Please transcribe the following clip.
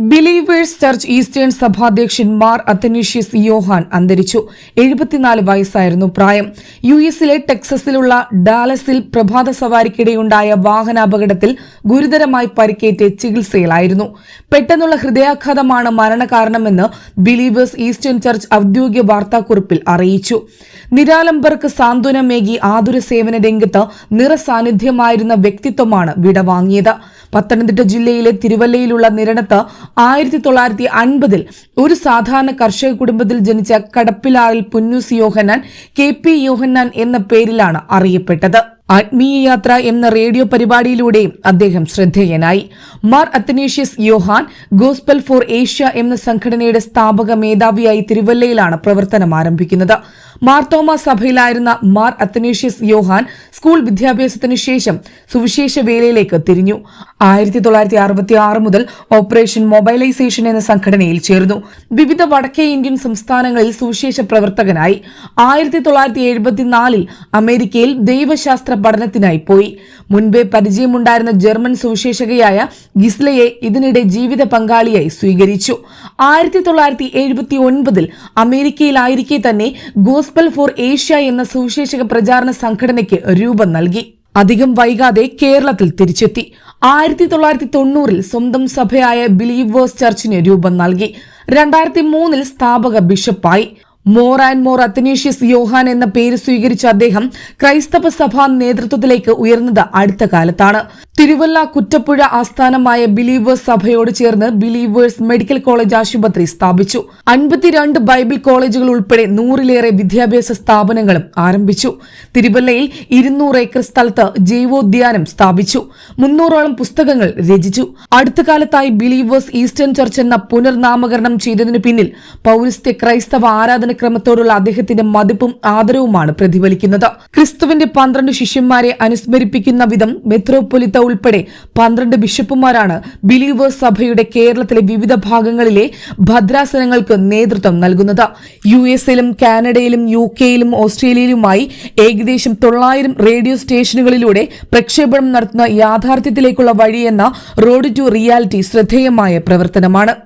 Believers church eastern സഭാധ്യക്ഷൻ മാർ അത്തനീഷ്യസ് യോഹാൻ അന്തരിച്ചു. എഴുപത്തിനാല് വയസ്സായിരുന്നു പ്രായം. യു എസിലെ ടെക്സസിലുള്ള ഡാലസിൽ പ്രഭാത സവാരിക്കിടെയുണ്ടായ വാഹനാപകടത്തിൽ ഗുരുതരമായി പരിക്കേറ്റ് ചികിത്സയിലായിരുന്നു. പെട്ടെന്നുള്ള ഹൃദയാഘാതമാണ് മരണകാരണമെന്ന് ബിലീവേഴ്സ് ഈസ്റ്റേൺ ചർച്ച് ഔദ്യോഗിക വാർത്താക്കുറിപ്പിൽ അറിയിച്ചു. നിരാലംബർക്ക് സാന്ത്വനമേകി ആതുര സേവന രംഗത്ത് നിറസാന്നിധ്യമായിരുന്ന വ്യക്തിത്വമാണ് വിടവാങ്ങിയത്. പത്തനംതിട്ട ജില്ലയിലെ തിരുവല്ലയിലുള്ള നിരണത്ത് ആയിരത്തി തൊള്ളായിരത്തി അൻപതിൽ ഒരു സാധാരണ കർഷക കുടുംബത്തിൽ ജനിച്ച കടപ്പിലാറിൽ പുന്നൂസ് യോഹന്നാൻ കെ പി യോഹന്നാൻ എന്ന പേരിലാണ് അറിയപ്പെട്ടത്. ആത്മീയ യാത്ര എന്ന റേഡിയോ പരിപാടിയിലൂടെ അദ്ദേഹം ശ്രദ്ധേയനായി. Mar Athanasius Yohan Gospel for Asia എന്ന സംഘടനയുടെ സ്ഥാപക മേധാവിയായി തിരുവല്ലയിലാണ് പ്രവർത്തനം ആരംഭിക്കുന്നത്. മാർത്തോമ സഭയിലായിരുന്ന മാർ അത്തനേഷ്യസ് യോഹാൻ സ്കൂൾ വിദ്യാഭ്യാസത്തിന് ശേഷം സുവിശേഷ വേലയിലേക്ക് തിരിഞ്ഞു. ആയിരത്തി തൊള്ളായിരത്തി അറുപത്തി ആറ് മുതൽ ഓപ്പറേഷൻ മൊബൈലൈസേഷൻ എന്ന സംഘടനയിൽ ചേർന്നു. വിവിധ വടക്കേ ഇന്ത്യൻ സംസ്ഥാനങ്ങളിൽ സുവിശേഷ പ്രവർത്തകനായി. ആയിരത്തി തൊള്ളായിരത്തി എഴുപത്തിനാലിൽ അമേരിക്കയിൽ ദൈവശാസ്ത്ര പഠനത്തിനായി പോയി. മുൻപേ പരിചയമുണ്ടായിരുന്ന ജർമ്മൻ സുവിശേഷകയായ ഗിസ്ലയെ ഇതിനിടെ ജീവിത പങ്കാളിയായി സ്വീകരിച്ചു. ആയിരത്തി തൊള്ളായിരത്തി എഴുപത്തി ഒൻപതിൽ അമേരിക്കയിലായിരിക്കെ തന്നെ ഗോസ്പൽ ഫോർ ഏഷ്യ എന്ന സുവിശേഷക പ്രചാരണ സംഘടനയ്ക്ക് രൂപം നൽകി. അധികം വൈകാതെ കേരളത്തിൽ തിരിച്ചെത്തി. ആയിരത്തി തൊള്ളായിരത്തി തൊണ്ണൂറിൽ സ്വന്തം സഭയായ ബിലീവേഴ്സ് ചർച്ചിന് രൂപം നൽകി. രണ്ടായിരത്തി മൂന്നിൽ സ്ഥാപക ബിഷപ്പായി. മോർ ആൻഡ് മോർ അത്തനേഷ്യസ് യോഹാൻ എന്ന പേര് സ്വീകരിച്ച അദ്ദേഹം ക്രൈസ്തവ സഭാ നേതൃത്വത്തിലേക്ക് ഉയർന്നത് അടുത്ത കാലത്താണ്. തിരുവല്ല കുറ്റപ്പുഴ ആസ്ഥാനമായ ബിലീവേഴ്സ് സഭയോട് ചേർന്ന് ബിലീവേഴ്സ് മെഡിക്കൽ കോളേജ് ആശുപത്രി സ്ഥാപിച്ചു. അൻപത്തിരണ്ട് ബൈബിൾ കോളേജുകൾ ഉൾപ്പെടെ നൂറിലേറെ വിദ്യാഭ്യാസ സ്ഥാപനങ്ങളും ആരംഭിച്ചു. തിരുവല്ലയിൽ ഇരുന്നൂറ് ഏക്കർ സ്ഥലത്ത് ജൈവോദ്യാനം സ്ഥാപിച്ചു. മുന്നൂറോളം പുസ്തകങ്ങൾ രചിച്ചു. അടുത്ത കാലത്തായി ബിലീവേഴ്സ് ഈസ്റ്റേൺ ചർച്ച് എന്ന പുനർനാമകരണം ചെയ്തതിനു പിന്നിൽ പൗരസ്ത്യ ക്രൈസ്തവ ആരാധനക്രമത്തോടുള്ള അദ്ദേഹത്തിന്റെ മതിപ്പും ആദരവുമാണ് പ്രതിഫലിക്കുന്നത്. ക്രിസ്തുവിന്റെ പന്ത്രണ്ട് ശിഷ്യന്മാരെ അനുസ്മരിപ്പിക്കുന്ന വിധം മെത്രോപൊലിത്ത ഉൾപ്പെടെ പന്ത്രണ്ട് ബിഷപ്പുമാരാണ് ബിലീവേഴ്സ് സഭയുടെ കേരളത്തിലെ വിവിധ ഭാഗങ്ങളിലെ ഭദ്രാസനങ്ങൾക്ക് നേതൃത്വം നൽകുന്നത്. യു എസിലും കാനഡയിലും യു കെയിലും ഓസ്ട്രേലിയയിലുമായി ഏകദേശം തൊള്ളായിരം റേഡിയോ സ്റ്റേഷനുകളിലൂടെ പ്രക്ഷേപണം നടത്തുന്ന യാഥാർത്ഥ്യത്തിലേക്കുള്ള വഴിയെന്ന റോഡ് ടു റിയാലിറ്റി ശ്രദ്ധേയമായ പ്രവർത്തനമാണ്.